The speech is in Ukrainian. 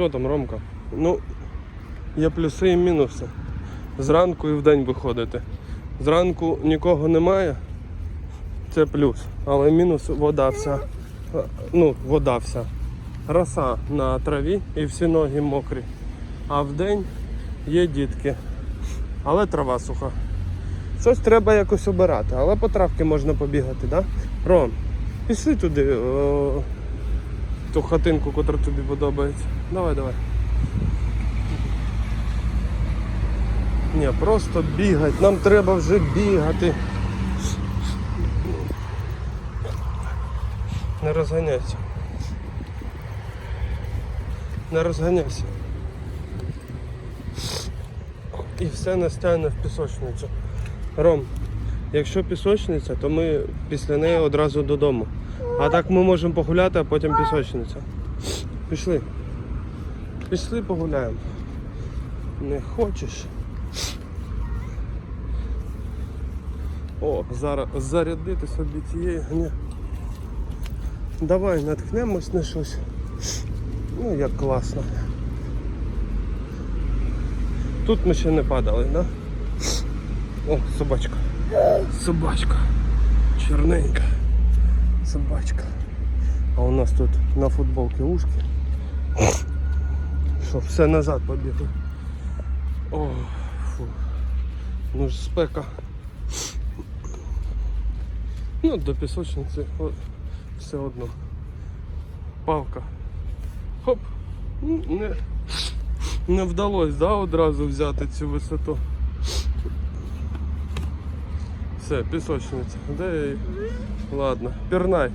Що там, Ромка? Ну, є плюси і мінуси. Зранку і вдень виходити. Зранку нікого немає, це плюс. Але мінус вода вся. Ну, вода вся. Роса на траві і всі ноги мокрі. А вдень є дітки. Але трава суха. Щось треба якось обирати, але по травки можна побігати, да? Ром, пішли туди, о, ту хатинку, яка тобі подобається. Давай, давай. Ні, просто бігати. Нам треба вже бігати. Не розганяйся. Не розганяйся. І все нас тягне в пісочницю. Ром, якщо пісочниця, то ми після неї одразу додому. А так ми можемо погуляти, а потім пісочниця. Пішли. Пішли погуляємо. Не хочеш. О, зараз зарядити собі цієї. Ні. Давай наткнемось на щось. Ну як класно. Тут ми ще не падали, да? О, собачка. Собачка. Чорненька. Собачка. А у нас тут на футболці ушки. Що, все назад побігли. О, фу. Ну ж спека. Ну, до пісочниці все одно. Палка. Хоп. Ну, Не, не вдалося, да, одразу взяти цю висоту. Все, пісочниця. Де и? Ладно, пірнай.